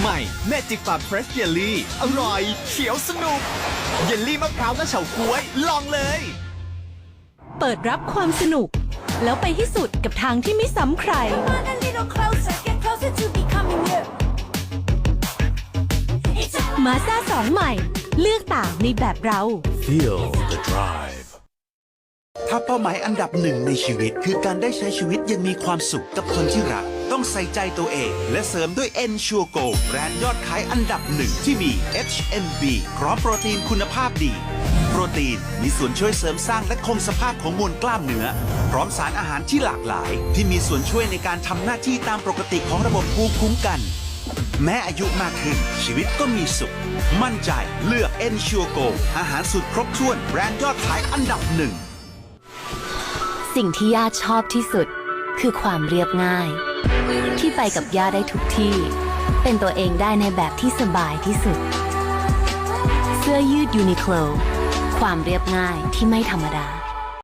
ใหม่เมจิกฟาร์มเฟรชเยลลี่อร่อย เขียวสนุก เยลลี่มะพร้าวและเฉาก๊วย ลองเลย เปิดรับความสนุก แล้วไปให้สุดกับทางที่ไม่ซ้ำใคร on a little closer, get closer to becoming you. It's a มาซ่าสองใหม่ เลือกต่างในแบบเรา Feel the drive. ถ้าเป้าหมายอันดับหนึ่งในชีวิต คือการได้ใช้ชีวิตยังมีความสุขกับคนที่รัก ต้องใส่ใจตัวเอง และเสริมด้วย n s u r e Go แบรนด์ยอดขายอันดับหนึ่งที่มี HMB พร้อมโปรตีนคุณภาพดี โปรตีนมีส่วนช่วยเสริมสร้างและคงสภาพของมวลกล้ามเนื้อ พร้อมสารอาหารที่หลากหลาย ที่มีส่วนช่วยในการทำหน้าที่ตามปกติของระบบภูมิคุ้มกัน แม้อายุมากขึ้น ชีวิตก็มีสุข มั่นใจเลือก n s u r e Go อาหารสุดครบถ้วนแบรนด์ยอดขายอันดับหนึ่ง สิ่งที่ย่าชอบที่สุด คือความเรียบง่าย ที่ไปกับย่าได้ทุกที่ เป็นตัวเองได้ในแบบที่สบายที่สุด เสื้อยืดยูนิโคลความเรียบง่ายที่ไม่ธรรมดา